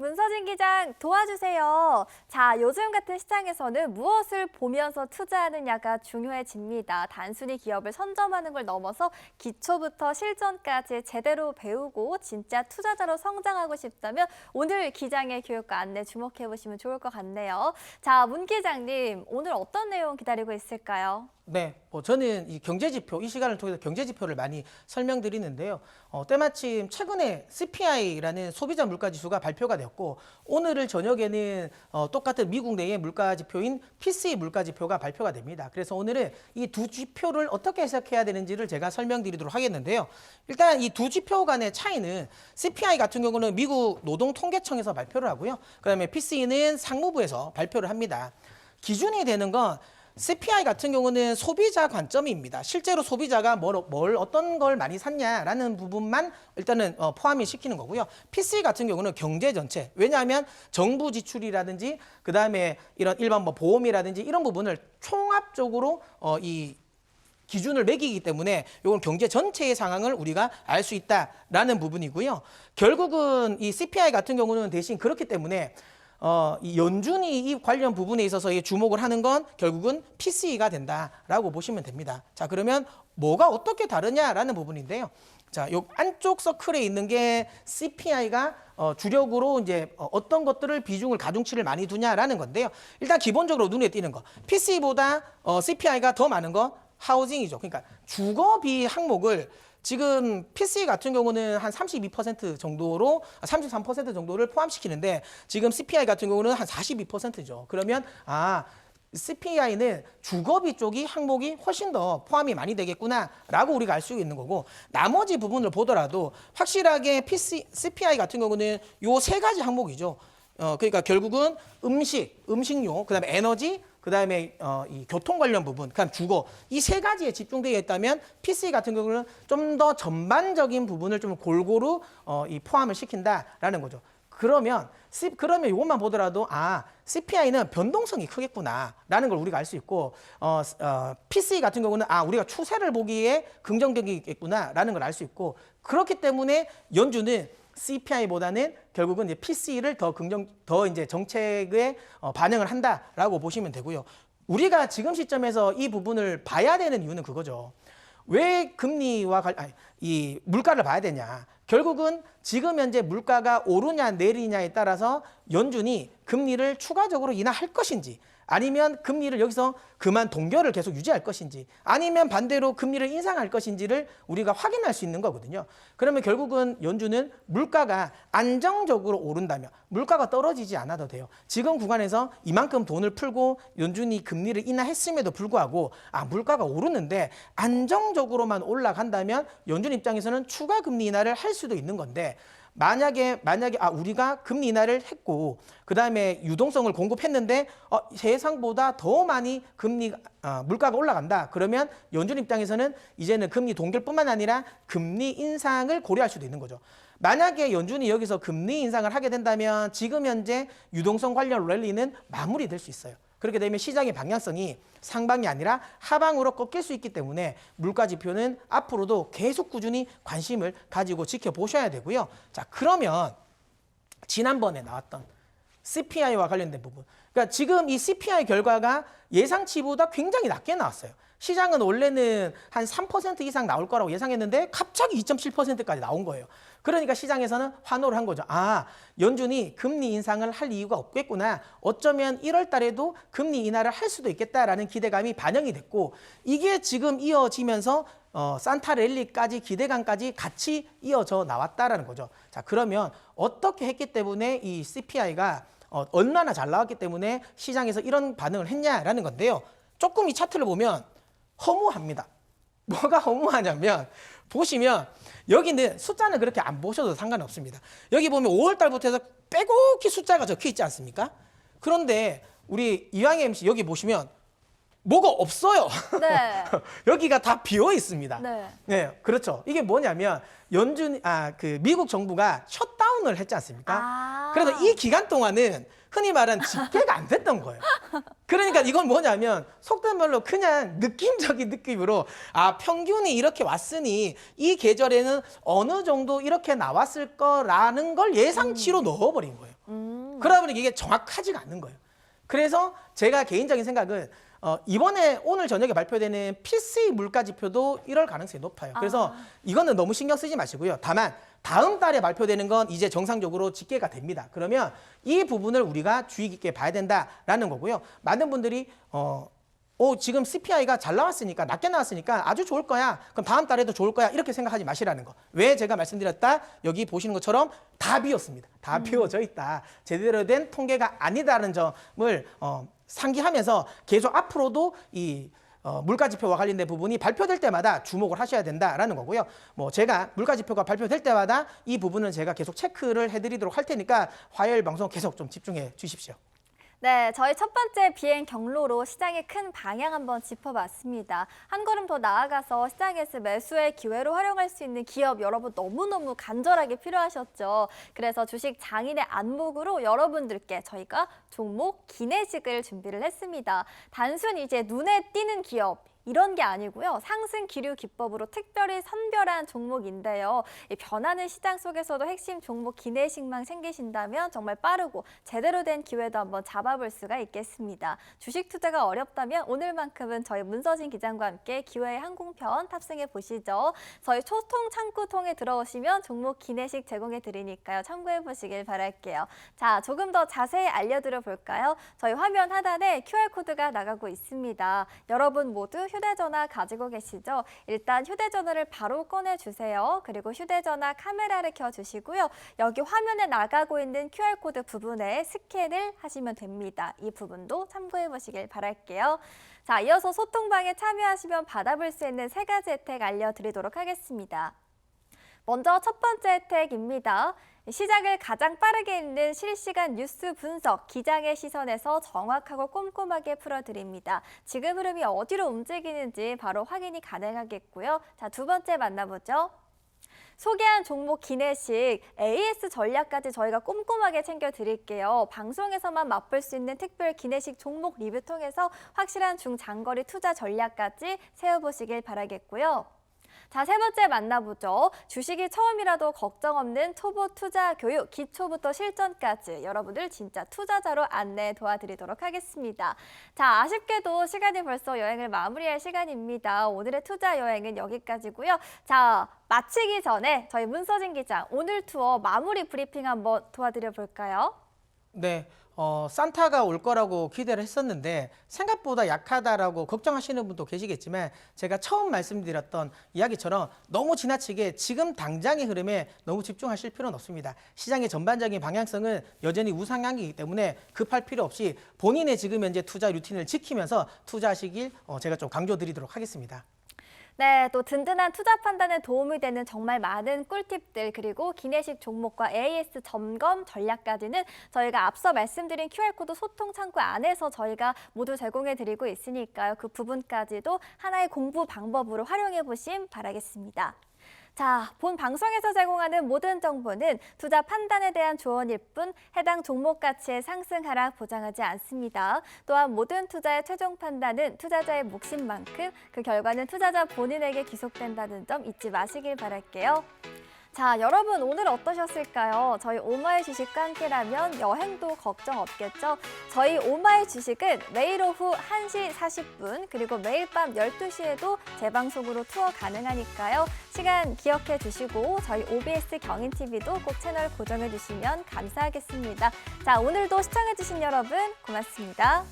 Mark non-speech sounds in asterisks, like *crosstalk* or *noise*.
문서진 기장 도와주세요. 자, 요즘 같은 시장에서는 무엇을 보면서 투자하느냐가 중요해집니다. 단순히 기업을 선점하는 걸 넘어서 기초부터 실전까지 제대로 배우고 진짜 투자자로 성장하고 싶다면 오늘 기장의 교육과 안내 주목해 보시면 좋을 것 같네요. 자, 문 기장님, 오늘 어떤 내용 기다리고 있을까요? 네, 뭐 저는 이 경제지표, 이 시간을 통해서 경제지표를 많이 설명드리는데요. 어, 때마침 최근에 CPI라는 소비자 물가지수가 발표가 되었고, 오늘을 저녁에는 어, 똑같은 미국 내의 물가지표인 PCE 물가지표가 발표가 됩니다. 그래서 오늘은 이 두 지표를 어떻게 해석해야 되는지를 제가 설명드리도록 하겠는데요. 일단 이 두 지표 간의 차이는 CPI 같은 경우는 미국 노동통계청에서 발표를 하고요. 그다음에 PCE는 상무부에서 발표를 합니다. 기준이 되는 건 CPI 같은 경우는 소비자 관점입니다. 실제로 소비자가 뭘, 뭘 어떤 걸 많이 샀냐라는 부분만 일단은 어, 포함이 시키는 거고요. PC 같은 경우는 경제 전체. 왜냐하면 정부 지출이라든지 그 다음에 이런 일반 뭐 보험이라든지 이런 부분을 총합적으로 어, 이 기준을 매기기 때문에 이건 경제 전체의 상황을 우리가 알 수 있다라는 부분이고요. 결국은 이 CPI 같은 경우는 대신 그렇기 때문에 어, 이 연준이 이 관련 부분에 있어서 이 주목을 하는 건 결국은 PCE가 된다라고 보시면 됩니다. 자, 그러면 뭐가 어떻게 다르냐라는 부분인데요. 자, 요 안쪽 서클에 있는 게 CPI가 어, 주력으로 이제 어, 어떤 것들을 비중을 가중치를 많이 두냐라는 건데요. 일단 기본적으로 눈에 띄는 거. PC보다 어, CPI가 더 많은 거 하우징이죠. 그러니까 주거비 항목을 지금 PC 같은 경우는 한 32% 정도로 33% 정도를 포함시키는데 지금 CPI 같은 경우는 한 42%죠. 그러면 아 CPI는 주거비 쪽이 항목이 훨씬 더 포함이 많이 되겠구나라고 우리가 알 수 있는 거고 나머지 부분을 보더라도 확실하게 PC, CPI 같은 경우는 요 세 가지 항목이죠. 어 그러니까 결국은 음식, 음식료, 그다음에 에너지, 그다음에 어, 이 교통 관련 부분, 그다음 주거 이 세 가지에 집중되어 있다면 PC 같은 경우는 좀 더 전반적인 부분을 좀 골고루 어, 이 포함을 시킨다라는 거죠. 그러면 그러면 이것만 보더라도 아 CPI는 변동성이 크겠구나라는 걸 우리가 알 수 있고 어, 어, PC 같은 경우는 아 우리가 추세를 보기에 긍정적이겠구나라는 걸 알 수 있고 그렇기 때문에 연준은 CPI보다는 결국은 이제 PC를 더 긍정, 더 이제 정책에 어, 반영을 한다라고 보시면 되고요. 우리가 지금 시점에서 이 부분을 봐야 되는 이유는 그거죠. 왜 금리와 관, 아니, 이 물가를 봐야 되냐? 결국은 지금 현재 물가가 오르냐 내리냐에 따라서 연준이 금리를 추가적으로 인하할 것인지 아니면 금리를 여기서 그만 동결을 계속 유지할 것인지 아니면 반대로 금리를 인상할 것인지를 우리가 확인할 수 있는 거거든요. 그러면 결국은 연준은 물가가 안정적으로 오른다면 물가가 떨어지지 않아도 돼요. 지금 구간에서 이만큼 돈을 풀고 연준이 금리를 인하했음에도 불구하고 아 물가가 오르는데 안정적으로만 올라간다면 연준 입장에서는 추가 금리 인하를 할 수도 있는 건데 만약에 만약에 아 우리가 금리 인하를 했고 그 다음에 유동성을 공급했는데 어, 예상보다 더 많이 금리 아, 물가가 올라간다. 그러면 연준 입장에서는 이제는 금리 동결뿐만 아니라 금리 인상을 고려할 수도 있는 거죠. 만약에 연준이 여기서 금리 인상을 하게 된다면 지금 현재 유동성 관련 랠리는 마무리될 수 있어요. 그렇게 되면 시장의 방향성이 상방이 아니라 하방으로 꺾일 수 있기 때문에 물가 지표는 앞으로도 계속 꾸준히 관심을 가지고 지켜보셔야 되고요. 자, 그러면 지난번에 나왔던 CPI와 관련된 부분. 그러니까 지금 이 CPI 결과가 예상치보다 굉장히 낮게 나왔어요. 시장은 원래는 한 3% 이상 나올 거라고 예상했는데 갑자기 2.7%까지 나온 거예요. 그러니까 시장에서는 환호를 한 거죠. 아, 연준이 금리 인상을 할 이유가 없겠구나. 어쩌면 1월 달에도 금리 인하를 할 수도 있겠다라는 기대감이 반영이 됐고 이게 지금 이어지면서 어, 산타 랠리까지 기대감까지 같이 이어져 나왔다라는 거죠. 자, 그러면 어떻게 했기 때문에 이 CPI가 어, 얼마나 잘 나왔기 때문에 시장에서 이런 반응을 했냐라는 건데요. 조금 이 차트를 보면 허무합니다. 뭐가 허무하냐면 보시면 여기 는 숫자는 그렇게 안 보셔도 상관없습니다. 여기 보면 5월 달부터 해서 빼곡히 숫자가 적혀 있지 않습니까? 그런데 우리 이왕의 MC 여기 보시면 뭐가 없어요. 네. *laughs* 여기가 다 비어 있습니다. 네. 네, 그렇죠. 이게 뭐냐면 연준 아 그 미국 정부가 셧다운을 했지 않습니까? 아. 그래서 이 기간 동안은 흔히 말하는 집계가 안 됐던 거예요. 그러니까 이건 뭐냐면 속된 말로 그냥 느낌적인 느낌으로 아 평균이 이렇게 왔으니 이 계절에는 어느 정도 이렇게 나왔을 거라는 걸 예상치로 넣어버린 거예요. 음. 그러다 보니 이게 정확하지가 않는 거예요. 그래서 제가 개인적인 생각은 어, 이번에 오늘 저녁에 발표되는 PCE 물가 지표도 이럴 가능성이 높아요. 그래서 이거는 너무 신경 쓰지 마시고요. 다만 다음 달에 발표되는 건 이제 정상적으로 집계가 됩니다. 그러면 이 부분을 우리가 주의 깊게 봐야 된다라는 거고요. 많은 분들이 어, 어, 지금 CPI가 잘 나왔으니까 낮게 나왔으니까 아주 좋을 거야. 그럼 다음 달에도 좋을 거야. 이렇게 생각하지 마시라는 거. 왜 제가 말씀드렸다? 여기 보시는 것처럼 다 비었습니다. 다 비워져 있다. 제대로 된 통계가 아니다라는 점을 어, 상기하면서 계속 앞으로도 이 어, 물가 지표와 관련된 부분이 발표될 때마다 주목을 하셔야 된다라는 거고요. 뭐 제가 물가 지표가 발표될 때마다 이 부분은 제가 계속 체크를 해드리도록 할 테니까 화요일 방송 계속 좀 집중해 주십시오. 네, 저희 첫 번째 비행 경로로 시장의 큰 방향 한번 짚어봤습니다. 한 걸음 더 나아가서 시장에서 매수의 기회로 활용할 수 있는 기업 여러분 너무너무 간절하게 필요하셨죠. 그래서 주식 장인의 안목으로 여러분들께 저희가 종목 기내식을 준비를 했습니다. 단순히 이제 눈에 띄는 기업 이런 게 아니고요. 상승 기류 기법으로 특별히 선별한 종목인데요. 이 변하는 시장 속에서도 핵심 종목 기내식만 챙기신다면 정말 빠르고 제대로 된 기회도 한번 잡아볼 수가 있겠습니다. 주식 투자가 어렵다면 오늘만큼은 저희 문서진 기장과 함께 기회의 항공편 탑승해 보시죠. 저희 초통 창구통에 들어오시면 종목 기내식 제공해 드리니까요. 참고해 보시길 바랄게요. 자, 조금 더 자세히 알려드려 볼까요? 저희 화면 하단에 QR코드가 나가고 있습니다. 여러분 모두 휴 대전화 가지고 계시죠? 일단 휴대전화를 바로 꺼내주세요. 그리고 휴대전화 카메라를 켜주시고요. 여기 화면에 나가고 있는 QR코드 부분에 스캔을 하시면 됩니다. 이 부분도 참고해 보시길 바랄게요. 자, 이어서 소통방에 참여하시면 받아볼 수 있는 세 가지 혜택 알려드리도록 하겠습니다. 먼저 첫 번째 혜택입니다. 시장을 가장 빠르게 읽는 실시간 뉴스 분석, 기장의 시선에서 정확하고 꼼꼼하게 풀어드립니다. 지금 흐름이 어디로 움직이는지 바로 확인이 가능하겠고요. 자, 두 번째 만나보죠. 소개한 종목 기내식 AS 전략까지 저희가 꼼꼼하게 챙겨 드릴게요. 방송에서만 맛볼 수 있는 특별 기내식 종목 리뷰 통해서 확실한 중장거리 투자 전략까지 세워보시길 바라겠고요. 자, 세 번째 만나보죠. 주식이 처음이라도 걱정 없는 초보 투자 교육, 기초부터 실전까지 여러분들 진짜 투자자로 안내 도와드리도록 하겠습니다. 자, 아쉽게도 시간이 벌써 여행을 마무리할 시간입니다. 오늘의 투자 여행은 여기까지고요. 자, 마치기 전에 저희 문서진 기자 오늘 투어 마무리 브리핑 한번 도와드려 볼까요? 네, 어, 산타가 올 거라고 기대를 했었는데 생각보다 약하다라고 걱정하시는 분도 계시겠지만 제가 처음 말씀드렸던 이야기처럼 너무 지나치게 지금 당장의 흐름에 너무 집중하실 필요는 없습니다. 시장의 전반적인 방향성은 여전히 우상향이기 때문에 급할 필요 없이 본인의 지금 현재 투자 루틴을 지키면서 투자하시길 어, 제가 좀 강조드리도록 하겠습니다. 네, 또 든든한 투자 판단에 도움이 되는 정말 많은 꿀팁들 그리고 기내식 종목과 AS 점검 전략까지는 저희가 앞서 말씀드린 QR코드 소통 창구 안에서 저희가 모두 제공해 드리고 있으니까요. 그 부분까지도 하나의 공부 방법으로 활용해 보심 바라겠습니다. 자, 본 방송에서 제공하는 모든 정보는 투자 판단에 대한 조언일 뿐 해당 종목 가치의 상승 하락 보장하지 않습니다. 또한 모든 투자의 최종 판단은 투자자의 몫인 만큼 그 결과는 투자자 본인에게 기속된다는 점 잊지 마시길 바랄게요. 자, 여러분 오늘 어떠셨을까요? 저희 오마이 주식과 함께라면 여행도 걱정 없겠죠? 저희 오마이 주식은 매일 오후 1시 40분 그리고 매일 밤 12시에도 재방송으로 투어 가능하니까요. 시간 기억해 주시고 저희 OBS 경인TV도 꼭 채널 고정해 주시면 감사하겠습니다. 자, 오늘도 시청해 주신 여러분 고맙습니다.